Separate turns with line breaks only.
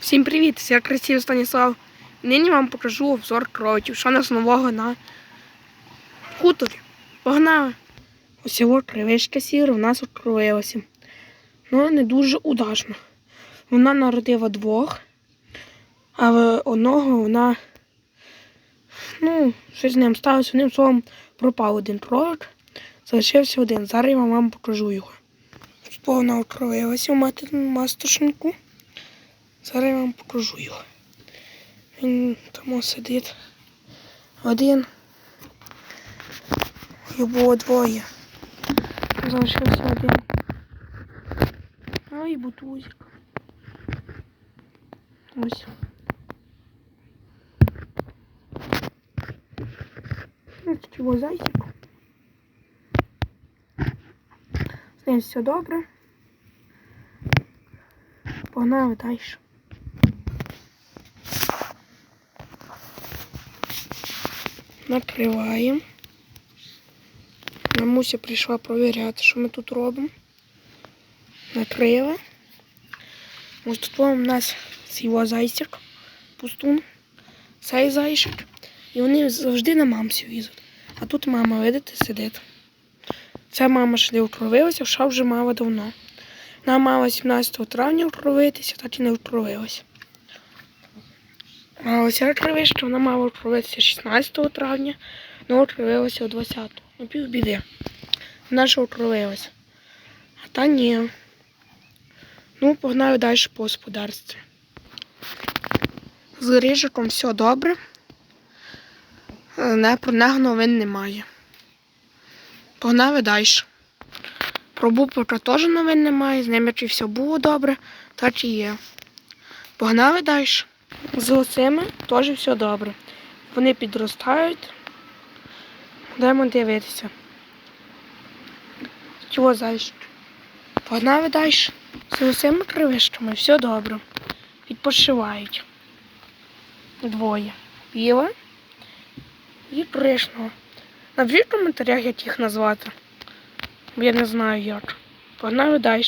Всім привіт! Я Красів Станіслав. Нині вам покажу обзор кротів, що нас нового на хуторі. Погнали! Ось його кривичка сіра в нас откроїлася. Ну, не дуже удачно. Вона народила двох, а одного вона, ну, щось з ним сталося, одним словом пропав один кролик, залишився один. Зараз я вам покажу його. Повна откроїлася в мати- мастошнику. Зараз я вам покажу його. Він там сидить. Один. Його двоє. Залишився один. Ай, бутузик. Ось. Ось чого зайчик. З ним все добре. Погнали далі. Накриваємо. Мамуся прийшла провіряти, що ми тут робимо. Накрили. Ось тут у нас його зайчик, пустун, цей зайчик. І вони завжди на мамсі візуть. А тут мама, видите, сидить. Ця мама ще не вкровилася, вша вже мала давно. Вона мала 17 травня вкровитися, так і не вкровилася. А ось ця кривишка, вона мала вкровитися 16 травня, але вкровилася 20 Ну, півбіди. Вона ж вкровилася. А та ні. Ну, погнали далі по господарстві. З рижиком все добре. Не, про нього новин немає. Погнали далі. Про Бупика теж новин немає, з ними чи все було добре, так і є. Погнали далі. З оцими теж все добре. Вони підростають. Йдемо дивитися. Чого зайшли? Погнали далі. З усіма кривишками все добре. Відпочивають. Двоє. Біла і кришного. Напишіть в коментарях, як їх назвати. Бо я не знаю як. Погнали далі.